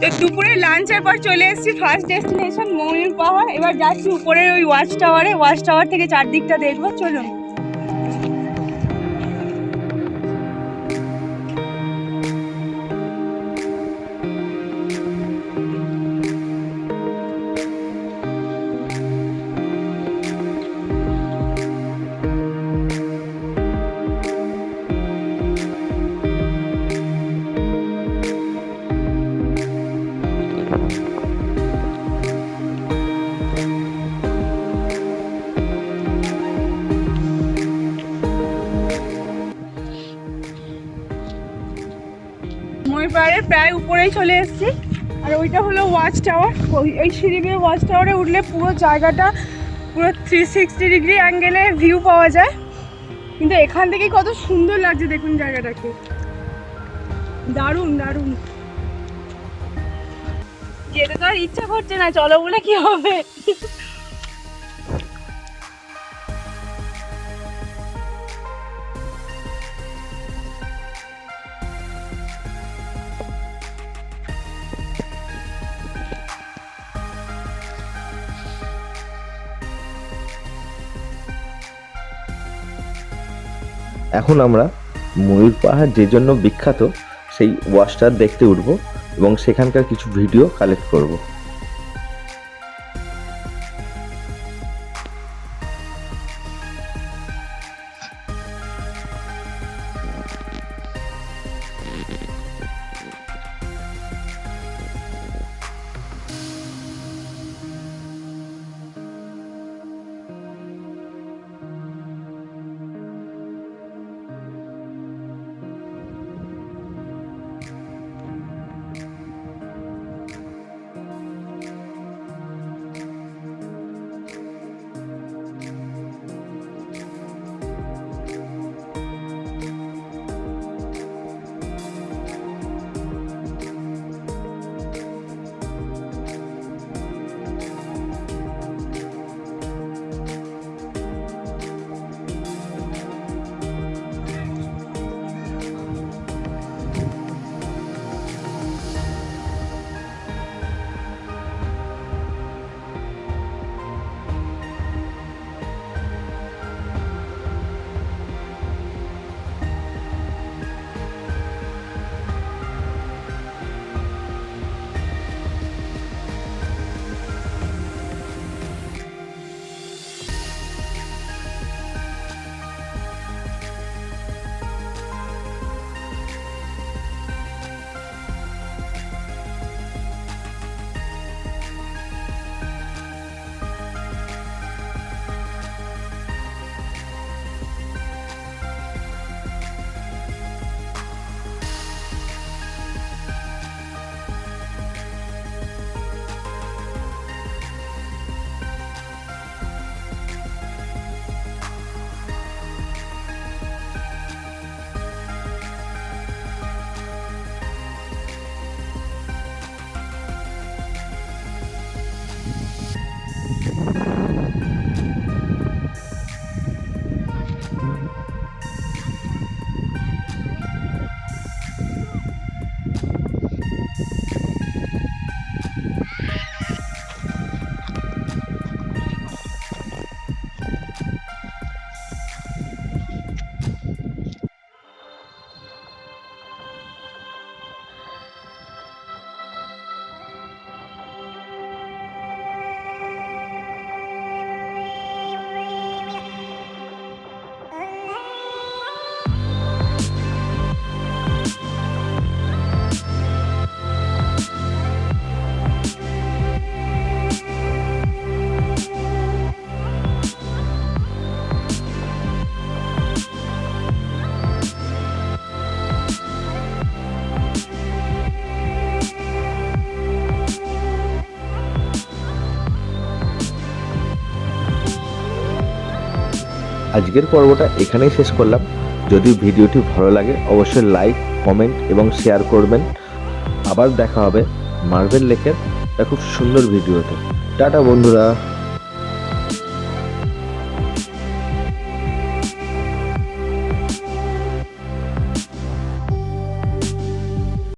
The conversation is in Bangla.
তো দুপুরে লাঞ্চের পর চলে এসেছি ফার্স্ট ডেস্টিনেশন ময়ূর পাহাড় এবার যাচ্ছি উপরের ওই ওয়াচ টাওয়ারে ওয়াচ টাওয়ার থেকে চারদিকটা দেখব। চলুন। ময়ূর পাহাড়ের প্রায় উপরেই চলে এসেছি। আর ওইটা হলো ওয়াচ টাওয়ার এই সিঁড়ি দিয়ে ওয়াচ টাওয়ারে উঠলে পুরো জায়গাটা পুরো থ্রি সিক্সটি ডিগ্রি অ্যাঙ্গেলে ভিউ পাওয়া যায়। কিন্তু এখান থেকে কত সুন্দর লাগছে দেখুন জায়গাটাকে। দারুণ দারুণ। যেতে তো আর ইচ্ছা করছে না, চলো বলে কি হবে? এখন আমরা ময়ূর পাহাড় যে জন্য বিখ্যাত, সেই ওয়াশটার দেখতে উঠব এবং সেখানকার কিছু ভিডিও কালেক্ট করব। আজকের পর্বটা এখানেই শেষ করলাম। যদি ভিডিওটি ভালো লাগে, অবশ্যই লাইক কমেন্ট এবং শেয়ার করবেন। আবার দেখা হবে মার্বেল লেকের একটা খুব সুন্দর ভিডিওতে। টাটা বন্ধুরা।